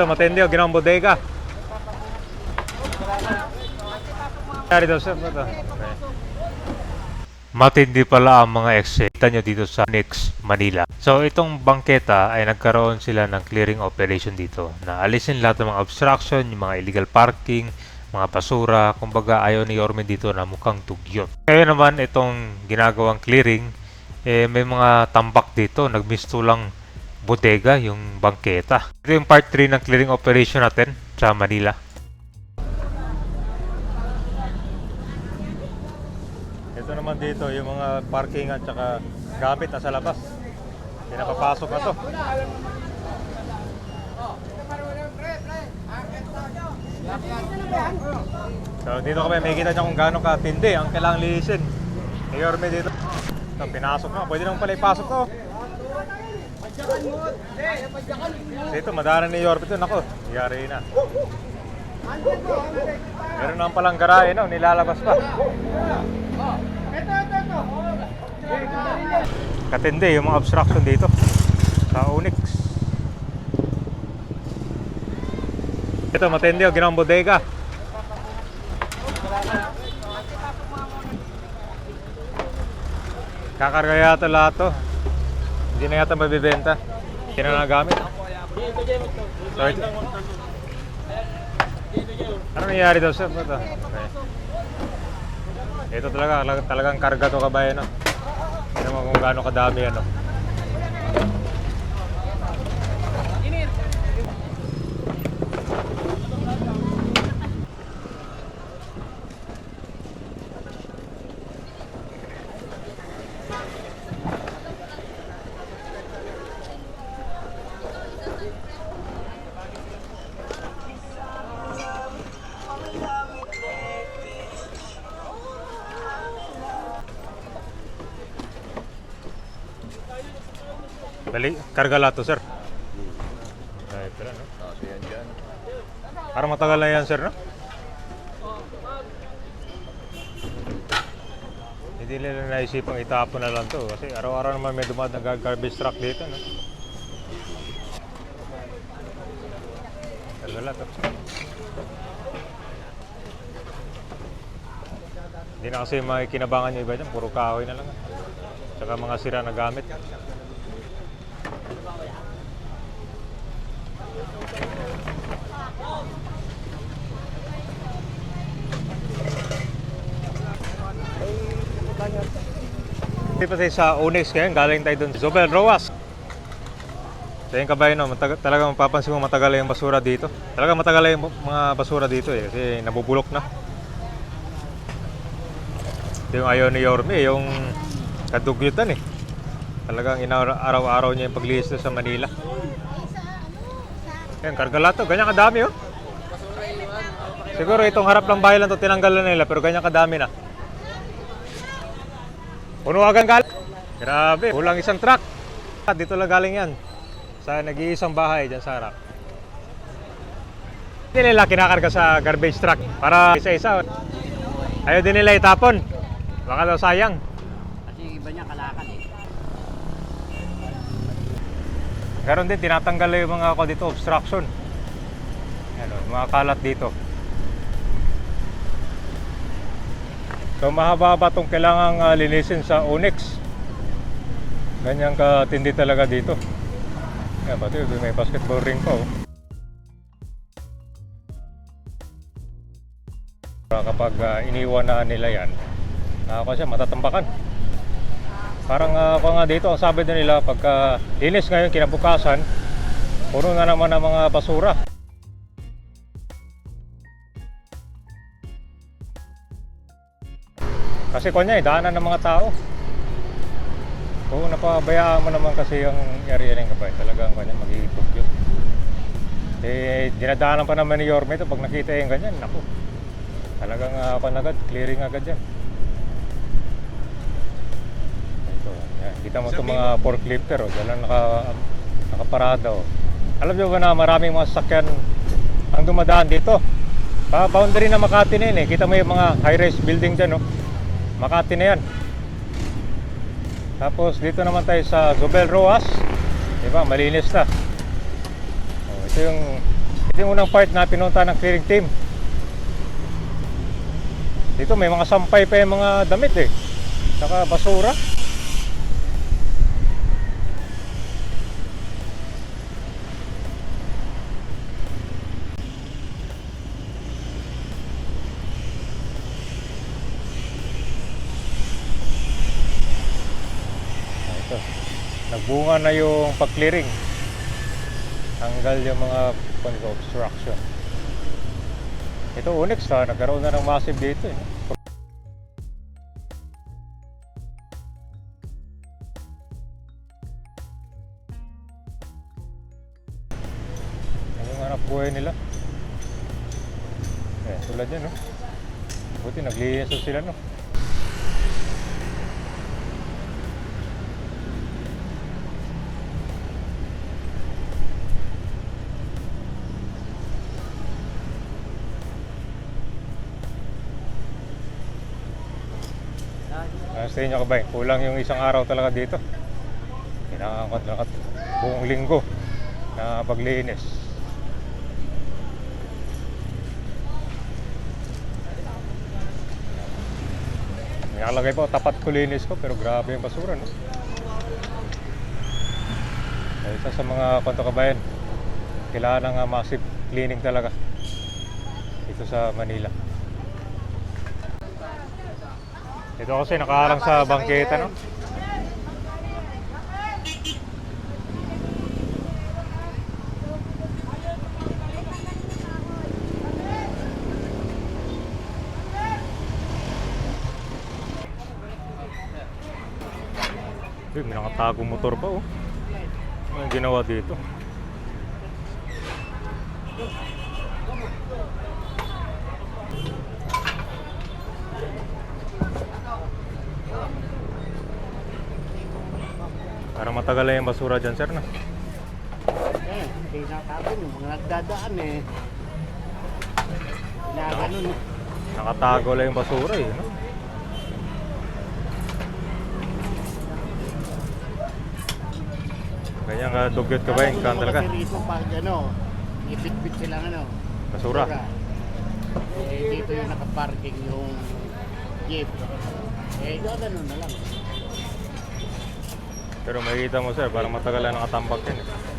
Ito, matindi oh, ginawang bodega. Matindi pala ang mga exit nyo dito sa Nix, Manila. So itong bangketa ay nagkaroon sila ng clearing operation dito na alisin lahat ng mga obstruction, yung mga illegal parking, mga basura, kumbaga ayaw ni Yorme dito na mukhang tugyot. Kaya naman itong ginagawang clearing, eh, may mga tambak dito, nagmisto lang bodega, yung bangketa. Ito yung part 3 ng clearing operation natin sa Manila. Ito naman dito, yung mga parking at saka gamit na sa labas. Pinapapasok na to. So dito kami, may kita niya kung gaano katindi ang kailangang linisin. May Yorme dito. Ito, pinasok na. Pwede naman pala ipasok to. Dito, madara ni Yorme ito. Nako, yari na. Meron naman palang garahe, no? Nilalabas pa. Katindi yung mga obstruction dito sa Onyx. Ito matindi yung ginawang bodega. Kakarga yata lahat to. Hindi na yata mabibenta. Hindi na nagamit. So, ito. Ano nangyari daw sir? Ito. Okay. Ito talaga, talaga- talagang karga to kabayan. No? Hindi naman kung gaano kadami ano. Dali, karga lahat to sir. Ay, pala, no? Kasi yan dyan. Parang matagal na yan sir, no? Hindi nila naisipang itapon na lang to kasi araw-araw naman may dumaan na garbage truck dito, no? Karga lahat, oh. Hindi na kasi makikinabangan yung iba dyan, puro kahoy na lang. Tsaka mga sira na gamit. Hindi pa tayo sa Onyx ngayon, galing tayo dun. Zobel Roas. So yung kabayan, no, matag- talaga mapapansin mo matagal yung basura dito. Talaga matagal yung mga basura dito eh, kasi nabubulok na. Yung ayaw ni Yorme, yung kadugyutan eh. Talagang inaaraw-araw niya yung paglinis doon sa Manila. Yan, karga lahat to. Ganyan kadami oh. Siguro itong harap ng bahay lang to tinanggal na nila pero ganyan kadami na. Puno agad gal. Grabe, kulang isang truck. Ah, Dito lang galing yan. Sa nag-iisang bahay dyan sa harap. Hindi nila kinakarga sa garbage truck para isa-isa. Ayaw din nila itapon. Baka daw sayang. Kasi iba niya kalakal eh. Meron din, tinatanggal yung mga ako dito, obstruction. Ano, mga kalat dito. So mahaba-haba itong kailangang ah, linisin sa Onyx. Ganyan katindi talaga dito. Yan, pati may basketball ring pa oh. Kapag ah, iniwan na nila yan, uh, kasi matatambakan. Parang ah, ako nga dito, ang sabi nila, pagka linis ngayon kinabukasan, puno na naman ang mga basura. Kasi kanya eh, daanan ng mga tao. Kung napabayaan mo naman kasi yung area ng kabay, talagang kanya mag-iipog yun. Eh, dinadaanan pa naman ni Yorme ito pag nakita yung ganyan, naku. Talagang uh, agad, clearing agad yan. Ito, yan. Kita mo itong mga forklifter, oh. Diyan naka, nakaparada. Oh. Alam nyo ba na maraming mga sasakyan ang dumadaan dito? Pa boundary na Makati na yun eh. Kita mo yung mga high-rise building dyan. Oh. Makati na yan. Tapos dito naman tayo sa Zobel Roas. Diba? Malinis na. Oh, ito yung Ito yung unang part na pinunta ng clearing team. Dito may mga sampay pa yung mga damit eh. Saka basura. Ah, Ito. Nagbunga na yung pag-clearing. Tanggal yung mga ano, obstruction. Ito Onyx ha, nagkaroon na ng massive dito eh. Ano yung anak buhay nila? Eh, tulad yan no? Buti naglinis sila no? Uh, sa inyo kabay, kulang yung isang araw talaga dito. Kinakakot lang at buong linggo na paglinis. Nakalagay po, tapat ko linis ko, pero grabe yung basura, no? Isa sa mga konto kabayan, kailangan ng massive cleaning talaga dito sa Manila. Ito kasi nakaharang sa bangketa, no? Uy, may nakatagong motor pa, oh. Ano ginawa dito? Parang matagal na yung basura dyan, sir, no? Eh, hindi. Yung mga nagdadaan eh. Pinaganon eh. Nakatago lang yung basura, eh, no? Ganyan ka, dugyot ka ba yung kan talaga? Kasi rito pag ano, ipit-pit silang ano. Basura. Eh, dito yung nakaparking yung jeep. Eh, gaganon na lang. Pero makikita mo, sir, parang matagal na nakatambak yan, eh.